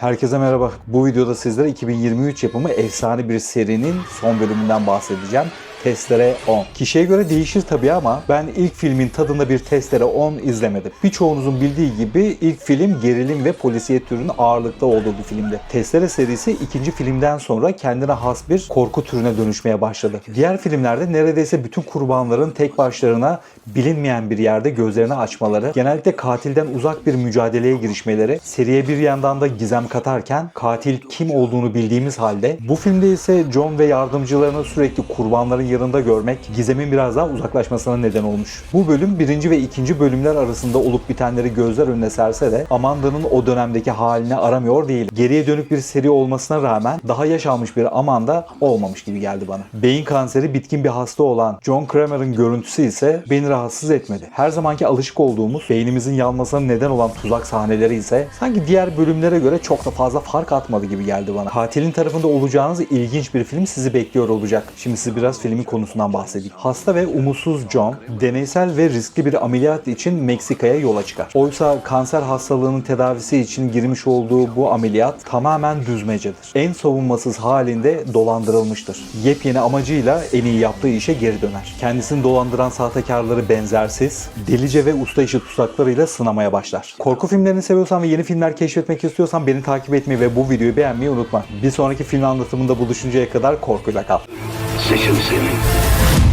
Herkese merhaba. Bu videoda sizlere 2023 yapımı efsane bir serinin son bölümünden bahsedeceğim. Testere 10. Kişiye göre değişir tabii ama ben ilk filmin tadında bir Testere 10 izlemedim. Birçoğunuzun bildiği gibi ilk film gerilim ve polisiyet türünün ağırlıkta olduğu bir filmdi. Testere serisi ikinci filmden sonra kendine has bir korku türüne dönüşmeye başladı. Diğer filmlerde neredeyse bütün kurbanların tek başlarına bilinmeyen bir yerde gözlerini açmaları, genellikle katilden uzak bir mücadeleye girişmeleri, seriye bir yandan da gizem katarken katil kim olduğunu bildiğimiz halde bu filmde ise John ve yardımcılarını sürekli kurbanların yanında görmek gizemin biraz daha uzaklaşmasına neden olmuş. Bu bölüm birinci ve ikinci bölümler arasında olup bitenleri gözler önüne serse de Amanda'nın o dönemdeki halini aramıyor değil. Geriye dönük bir seri olmasına rağmen daha yaş almış bir Amanda olmamış gibi geldi bana. Beyin kanseri bitkin bir hasta olan John Kramer'ın görüntüsü ise beni rahatsız etmedi. Her zamanki alışık olduğumuz beynimizin yanmasına neden olan tuzak sahneleri ise sanki diğer bölümlere göre çok da fazla fark atmadı gibi geldi bana. Katilin tarafında olacağınız ilginç bir film sizi bekliyor olacak. Şimdi size biraz filmin konusundan bahsedeyim. Hasta ve umutsuz John deneysel ve riskli bir ameliyat için Meksika'ya yola çıkar. Oysa kanser hastalığının tedavisi için girmiş olduğu bu ameliyat tamamen düzmecedir. En savunmasız halinde dolandırılmıştır. Yepyeni amacıyla en iyi yaptığı işe geri döner. Kendisini dolandıran sahtekarları benzersiz, delice ve usta işi tuzaklarıyla sınamaya başlar. Korku filmlerini seviyorsan ve yeni filmler keşfetmek istiyorsan beni takip etmeyi ve bu videoyu beğenmeyi unutma. Bir sonraki film anlatımında buluşuncaya kadar korkuyla kal. positions in.